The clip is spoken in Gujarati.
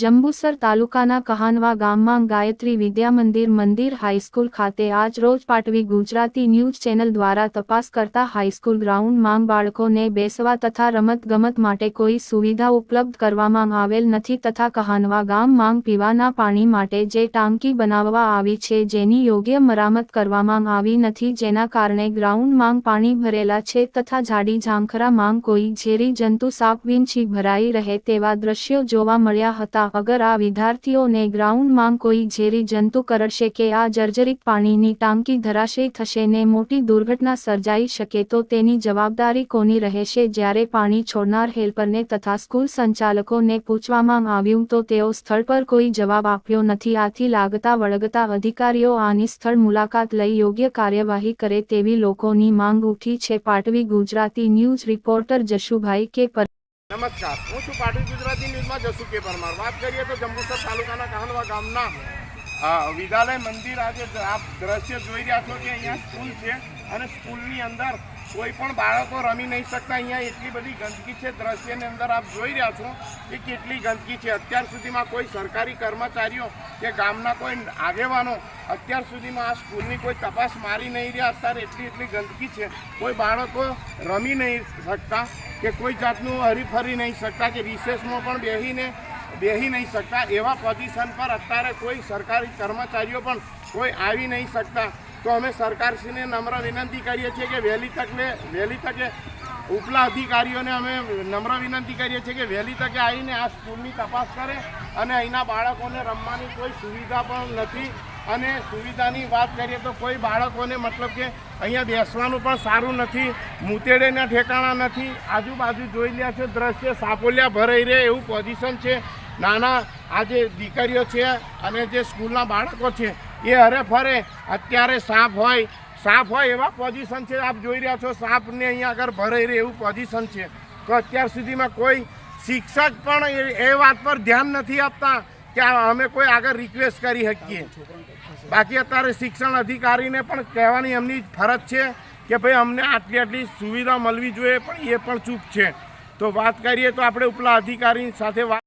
જંબુસર તાલુકાના કહાનવા ગામમાં ગાયત્રી વિદ્યા મંદિર હાઈસ્કૂલ ખાતે આજ રોજ પાટવી ગુજરાતી ન્યૂઝ ચેનલ દ્વારા તપાસ કરતા હાઈસ્કૂલ ગ્રાઉન્ડમાં બાળકોને બેસવા તથા રમતગમત માટે કોઈ સુવિધા ઉપલબ્ધ કરવામાં આવેલ નથી તથા કહાનવા ગામમાં પીવાના પાણી માટે જે ટાંકી બનાવવા આવી છે જેની યોગ્ય મરામત કરવામાં આવી નથી જેના કારણે ગ્રાઉન્ડમાં પાણી ભરેલા છે તથા જાડી ઝાંખરામાં કોઈ ઝેરી જંતુ સાપ વિંછી ભરાઈ રહે તેવા દ્રશ્યો જોવા મળ્યા હતા. અગર આ વિદ્યાર્થીઓને ગ્રાઉન્ડમાં કોઈ ઝેરી જંતુ કરડશે કે આ જર્જરિત પાણીની ટાંકી ધરાશય થશે ને મોટી દુર્ઘટના સર્જાઈ શકે તો તેની જવાબદારી કોની રહેશે? જ્યારે પાણી છોડનાર હેલ્પરને તથા સ્કૂલ સંચાલકોને પૂછવામાં આવ્યું તો તેઓ સ્થળ પર કોઈ જવાબ આપ્યો નથી. આથી લાગતા વળગતા અધિકારીઓ આની સ્થળ મુલાકાત લઈ યોગ્ય કાર્યવાહી કરે તેવી લોકોની માંગ ઉઠી છે. Patvi Gujarati news reporter Jashubhai K નમસ્કાર. હું છું પાટીલ ગુજરાતી ન્યૂઝમાં જસુ કે પરમાર. વાત કરીએ તો જંબુસર તાલુકાના કહાનવા ગામના વિદ્યાલય મંદિર આજે આપ દ્રશ્ય જોઈ રહ્યા છો કે અહીંયા સ્કૂલ છે અને સ્કૂલની અંદર કોઈ પણ બાળકો રમી નહીં શકતા. અહીંયા એટલી બધી ગંદકી છે, દ્રશ્યની અંદર આપ જોઈ રહ્યા છો કે કેટલી ગંદકી છે. અત્યાર સુધીમાં કોઈ સરકારી કર્મચારીઓ કે ગામના કોઈ આગેવાનો અત્યાર સુધીમાં આ સ્કૂલની કોઈ તપાસ મારી નહીં રહ્યા. અત્યારે એટલી એટલી ગંદકી છે. કોઈ બાળકો રમી નહીં શકતા. કે કોઈ જાતનું હરીફરી નહીં શકતા કે રિસેસમાં પણ બેહીને બેહી નહીં શકતા એવા પોઝિશન પર અત્યારે કોઈ સરકારી કર્મચારીઓ પણ કોઈ આવી નહીં શકતા. તો અમે સરકારશ્રીને નમ્ર વિનંતી કરીએ છીએ કે વહેલી તકે વહેલી તકે ઉપલા અધિકારીઓને અમે નમ્ર વિનંતી કરીએ છીએ કે વહેલી તકે આવીને આ સ્કૂલની તપાસ કરે અને અહીંના બાળકોને રમવાની કોઈ સુવિધા પણ નથી. અને સુવિધાની વાત કરીએ તો કોઈ બાળકોને મતલબ કે અહીંયા બેસવાનું પણ સારું નથી, મૂતેડેના ઠેકાણા નથી. આજુબાજુ જોઈ લ્યા છે, દ્રશ્ય સાપોલિયા ભરાઈ રહે એવું પોઝિશન છે. નાના આ જે દીકરીઓ છે અને જે સ્કૂલના બાળકો છે, એ હરે ફરે. અત્યારે સાપ હોય સાપ હોય એવા પોઝિશન છે. આપ જોઈ રહ્યા છો સાપને અહીંયા આગળ ભરાઈ રહે એવું પોઝિશન છે. તો અત્યાર સુધીમાં કોઈ શિક્ષક પણ એ- એ વાત પર ધ્યાન નથી આપતા. કે અમે કોઈ આગળ રિક્વેસ્ટ કરી શકીએ. બાકી અત્યારે શિક્ષણ અધિકારીને પણ કહેવાની એમની ફરજ છે કે ભાઈ, અમને આટલી આટલી સુવિધા મળવી જોઈએ, પણ એ પણ ચૂપ છે. તો વાત કરીએ તો આપણે ઉપલા અધિકારી સાથે વાત